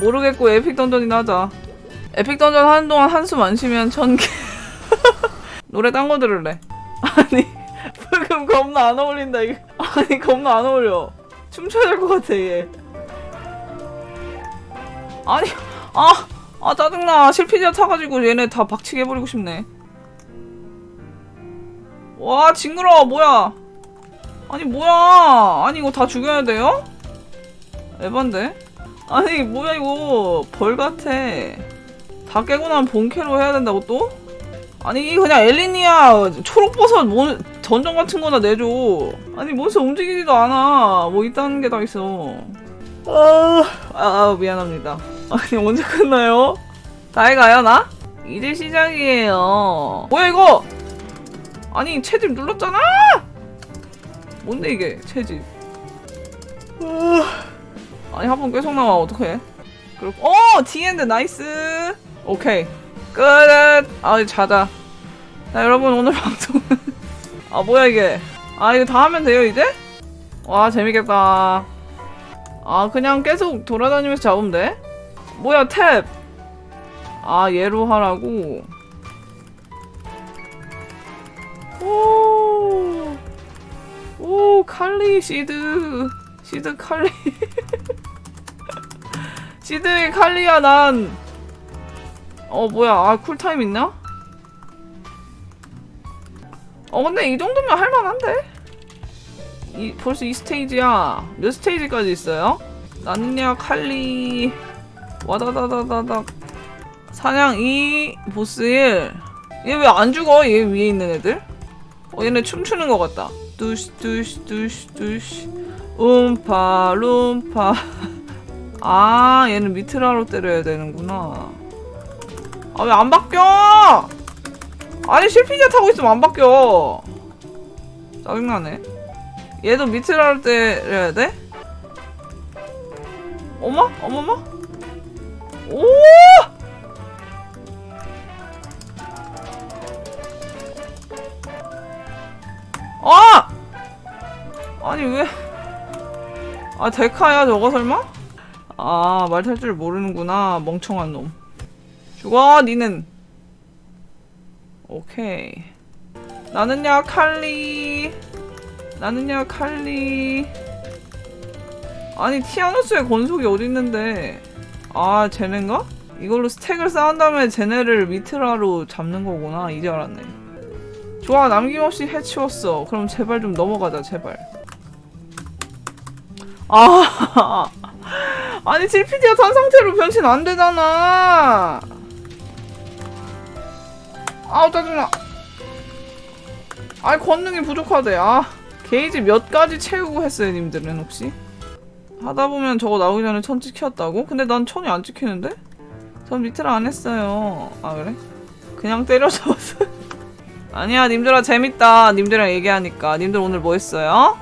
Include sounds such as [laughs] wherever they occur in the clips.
모르겠고 에픽 던전이나 하자. 에픽 던전 하는 동안 한숨 안 쉬면 천 개. [laughs] 노래 딴 거 들을래. 아니 [laughs] 불금 겁나 안 어울린다 이거. 아니 겁나 안 어울려. 춤춰야 될 것 같아 얘. 아니 아. 아 짜증나 실피디아 타가지고 얘네 다 박치게 해버리고 싶네 와 징그러워 뭐야 아니 뭐야 아니 이거 다 죽여야 돼요? 에반데? 아니 뭐야 이거. 벌 같아. 다 깨고 나면 본캐로 해야 된다고 또? 아니 그냥 엘리니아 초록버섯 뭐, 전전 같은 거나 내줘. 아니 몬스터 움직이지도 않아. 뭐 있다는 게다 있어. 아, 아 미안합니다. 아니 언제 끝나요? 다해 가요 나? 이제 시작이에요. 뭐야 이거? 아니 채집 눌렀잖아! 뭔데 이게 채집? 아, 아니 한 번 계속 나와 어떡해? 그리고 어 디엔드 나이스! 오케이. 끝 아 자자. 자 여러분 오늘 [laughs] 방송은 아 뭐야 이게? 아 이거 다 하면 돼요 이제? 와 재밌겠다. 아 그냥 계속 돌아다니면서 잡으면 돼? 뭐야 탭! 아 얘로 하라고. 오, 오 칼리 시드 시드 칼리 [laughs] 시드의 칼리야 난 어 뭐야 아 쿨타임 있나? 어 근데 이 정도면 할만한데? 이, 벌써 이 스테이지야 몇 스테이지까지 있어요? 나는야 칼리 와다다다다닥 사냥 2 보스 1얘 왜 안 죽어? 얘 위에 있는 애들? 어 얘네 춤추는 것 같다 뚜시 뚜시 뚜시 뚜시 음파 룸파 [laughs] 아 얘는 미트라로 때려야 되는구나 아 왜 안 바뀌어 아니 실피자 타고 있으면 안 바뀌어 짜증나네 얘도 미트라로 때려야 돼? 어머? 어머머? 오! 아! 아니 왜? 아 데카야 저거 설마? 아 말 탈 줄 모르는구나 멍청한 놈. 죽어 니는. 오케이. 나는야 칼리. 나는야 칼리. 아니 티아누스의 권속이 어디 있는데? 아 쟤네인가? 이걸로 스택을 쌓은 다음에 쟤네를 미트라로 잡는 거구나 이제 알았네 좋아 남김없이 해치웠어 그럼 제발 좀 넘어가자 제발 아 [laughs] 아니 질피디아 탄 상태로 변신 안 되잖아 아우 짜증나 아이 권능이 부족하대 아 게이지 몇 가지 채우고 했어요 님들은 혹시? 하다 보면 저거 나오기 전에 천 찍혔다고? 근데 난 천이 안 찍히는데? 전 밑을 안 했어요. 아 그래? 그냥 때려잡았어. [laughs] 아니야 님들아 재밌다. 님들이랑 얘기하니까. 님들 오늘 뭐 했어요?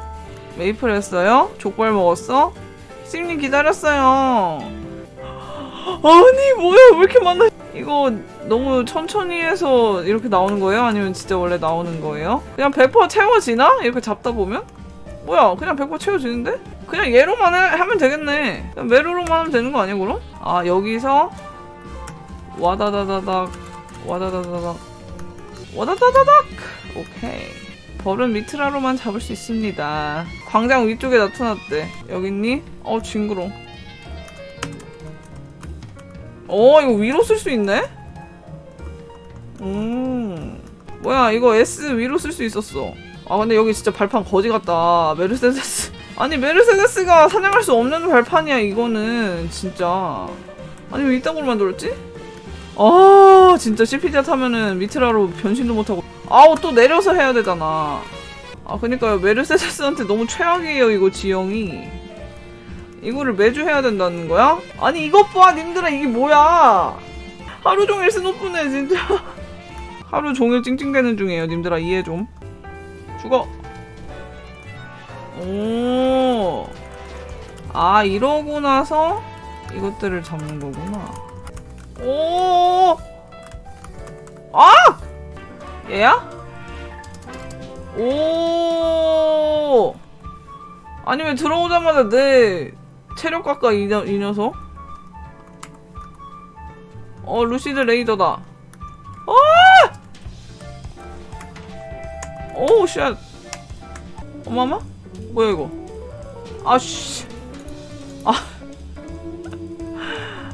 메이플 했어요? 족발 먹었어? 씹님 기다렸어요. 아니 뭐야 왜 이렇게 많아? 이거 너무 천천히 해서 이렇게 나오는 거예요? 아니면 진짜 원래 나오는 거예요? 그냥 100% 채워지나? 이렇게 잡다 보면? 뭐야 그냥 100% 채워지는데? 그냥 얘로만 해- 하면 되겠네 그냥 메로로만 하면 되는 거 아니야 그럼? 아 여기서 와다다다닥 와다다다닥 와다다다닥 오케이 벌은 미트라로만 잡을 수 있습니다. 광장 위쪽에 나타났대. 여기 있니? 어 징그러 어 이거 위로 쓸 수 있네? 음. 뭐야 이거 S 위로 쓸 수 있었어. 아 근데 여기 진짜 발판 거지 같다. 메르세데스. [laughs] 아니 메르세데스가 사냥할 수 없는 발판이야 이거는. 진짜. 아니 왜 이딴 걸 만들었지? 아 진짜 CPD 타면은 미트라로 변신도 못하고 아우 또 내려서 해야 되잖아 아 그니까요 메르세데스한테 너무 최악이에요 이거 지형이 이거를 매주 해야 된다는 거야? 아니 이것 봐 님들아 이게 뭐야 하루 종일 스노프네 진짜 [laughs] 하루 종일 찡찡대는 중이에요 님들아 이해 좀 죽어. 오. 아, 이러고 나서 이것들을 잡는 거구나. 오. 아! 얘야? 오. 아니 왜 들어오자마자 내 체력 깎아 이, 녀- 이 녀석? 어 루시드 레이더다 아! 오우 쉣 어마마? 뭐야 이거 아씨 아. [laughs]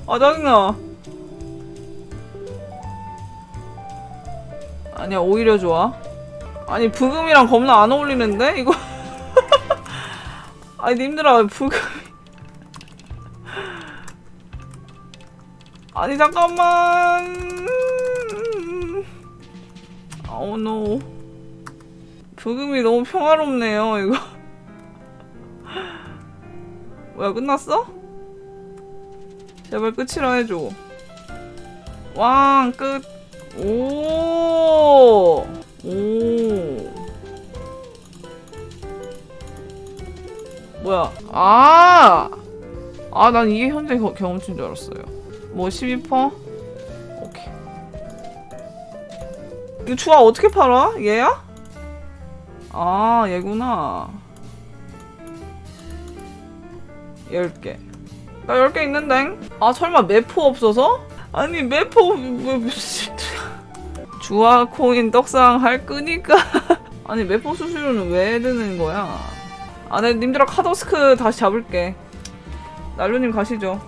아 짜증나 아니야 오히려 좋아. 아니 부금이랑 겁나 안 어울리는데 이거? [laughs] 아니 님들아 부금 아니 잠깐만. 아우 노 부금이 너무 평화롭네요 이거. 뭐야 끝났어? 제발 끝이라 해줘. 왕 끝. 오. 오. 뭐야? 아. 아, 난 이게 현재 겨- 경험치인 줄 알았어요. 뭐 12%? 오케이. 이거 주아 어떻게 팔아? 얘야? 아, 얘구나. 10개. 나 10개 있는데? 아, 설마 매포 없어서? 아니, 매포, 뭐, 무슨. 주아 코인 떡상 할 끄니까. [laughs] 아니, 매포 수수료는 왜 드는 거야? 아, 네, 님들아, 카더스크 다시 잡을게. 난루님 가시죠.